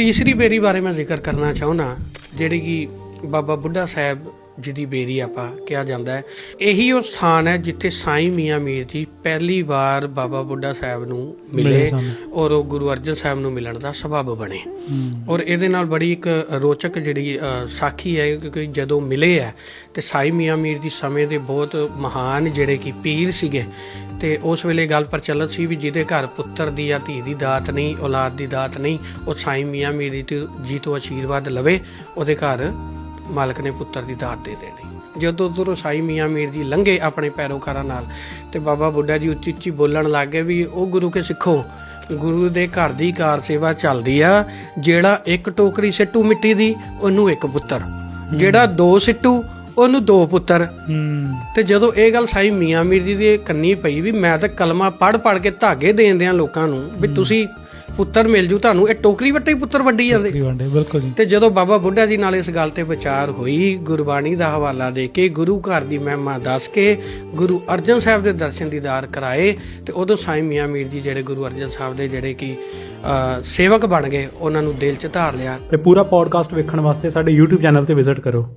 ਤੀਸਰੀ ਬੇਰੀ ਬਾਰੇ ਮੈਂ ਜ਼ਿਕਰ ਕਰਨਾ ਚਾਹੁੰਦਾ ਜਿਹੜੀ ਕਿ ਬਾਬਾ ਬੁੱਢਾ ਸਾਹਿਬ ਜਿਹਦੀ ਬੇਰੀ ਆਪਾਂ ਕਿਹਾ ਜਾਂਦਾ ਹੈ। ਇਹੀ ਉਹ ਸਥਾਨ ਹੈ ਜਿੱਥੇ ਸਾਈਂ ਮੀਆਂ ਮੀਰ ਜੀ ਪਹਿਲੀ ਵਾਰ ਬਾਬਾ ਬੁੱਢਾ ਸਾਹਿਬ ਨੂੰ ਮਿਲੇ। ਔਰ ਉਹ ਗੁਰੂ ਅਰਜਨ ਸਾਹਿਬ ਨੂੰ ਮਿਲਣ ਦਾ ਸਬਬ ਬਣੇ। ਔਰ ਇਹਦੇ ਨਾਲ ਬੜੀ ਇੱਕ ਰੋਚਕ ਜਿਹੜੀ ਸਾਖੀ ਹੈ ਕਿਉਂਕਿ ਜਦੋਂ ਮਿਲੇ ਹੈ ਤੇ ਸਾਈ ਮੀਆਂ ਮੀਰ ਜੀ ਸਮੇਂ ਦੇ ਬਹੁਤ ਮਹਾਨ ਜਿਹੜੇ ਕਿ ਪੀਰ ਸੀਗੇ ਤੇ ਉਸ ਵੇਲੇ ਗੱਲ ਪ੍ਰਚਲਿਤ ਸੀ ਵੀ ਜਿਹਦੇ ਘਰ ਪੁੱਤਰ ਦੀ ਜਾਂ ਧੀ ਦੀ ਦਾਤ ਨਹੀਂ ਔਲਾਦ ਦੀ ਦਾਤ ਨਹੀਂ ਉਹ ਸਾਈ ਮੀਆਂ ਮੀਰ ਜੀ ਤੋਂ- ਜੀ ਤੋਂ ਆਸ਼ੀਰਵਾਦ ਲਵੇ ਉਹਦੇ ਘਰ ਮਾਲਕ ਨੇ ਪੁੱਤਰ ਦੀ ਦਾਤ ਦੇ ਦੇਣੀ। ਜਦੋਂ ਉਧਰੋਂ ਸਾਈ ਮੀਆਂ ਮੀਰ ਜੀ ਲੰਘੇ ਆਪਣੇ ਪੈਰੋਕਾਰਾਂ ਨਾਲ ਤੇ ਬਾਬਾ ਬੁੱਢਾ ਜੀ ਉੱਚੀ ਉੱਚੀ ਬੋਲਣ ਲੱਗ ਗਏ ਵੀ ਉਹ ਗੁਰੂ ਕੇ ਸਿੱਖੋ। ਗੁਰੂ ਦੇ ਘਰ ਦੀ ਕਾਰ ਸੇਵਾ ਚੱਲਦੀ ਆ ਜਿਹੜਾ ਇੱਕ ਟੋਕਰੀ ਸਿੱਟੂ ਮਿੱਟੀ ਦੀ ਉਹਨੂੰ ਇੱਕ ਪੁੱਤਰ। ਜਿਹੜਾ ਦੋ ਸਿੱਟੂ ਉਹਨੂੰ ਦੋ ਪੁੱਤਰ। ਤੇ ਜਦੋਂ ਇਹ ਗੱਲ ਸਾਈ ਮੀਆਂ ਮੀਰ ਜੀ ਦੀ ਕੰਨੀ ਪਈ ਵੀ ਮੈਂ ਤਾਂ ਕਲਮਾ ਪੜ ਪੜ ਕੇ ਧਾਗੇ ਦੇਣ ਦਿਆਂ ਲੋਕਾਂ ਨੂੰ ਵੀ ਤੁਸੀਂ ਪੁੱਤਰ ਮਿਲ ਜੂ ਤੁਹਾਨੂੰ। ਇਹ ਟੋਕਰੀ ਵੱਟੇ ਪੁੱਤਰ ਵੱਡੀ ਜਾਂਦੇ। ਕੀ ਵੰਡੇ ਬਿਲਕੁਲ ਜੀ। ਤੇ ਜਦੋਂ ਬਾਬਾ ਬੁੱਢਾ ਜੀ ਨਾਲ ਇਸ ਗੱਲ ਤੇ ਵਿਚਾਰ ਹੋਈ ਗੁਰਬਾਣੀ ਦਾ ਹਵਾਲਾ ਦੇ ਕੇ ਗੁਰੂ ਘਰ ਦੀ ਮਹਿਮਾ ਦੱਸ ਕੇ ਗੁਰੂ ਅਰਜਨ ਸਾਹਿਬ ਦੇ ਦਰਸ਼ਨ ਦੀਦਾਰ ਕਰਾਏ ਤੇ ਉਦੋਂ ਸਾਈਂ ਮੀਆਂ ਮੀਰ ਜੀ ਜਿਹੜੇ ਗੁਰੂ ਅਰਜਨ ਸਾਹਿਬ ਦੇ ਜਿਹੜੇ ਕਿ ਸੇਵਕ ਬਣ ਗਏ ਉਹਨਾਂ ਨੂੰ ਦਿਲ 'ਚ ਧਾਰ ਲਿਆ। ਤੇ ਪੂਰਾ ਪੋਡਕਾਸਟ ਵੇਖਣ ਵਾਸਤੇ ਸਾਡੇ YouTube ਚੈਨਲ ਤੇ ਵਿਜ਼ਿਟ ਕਰੋ।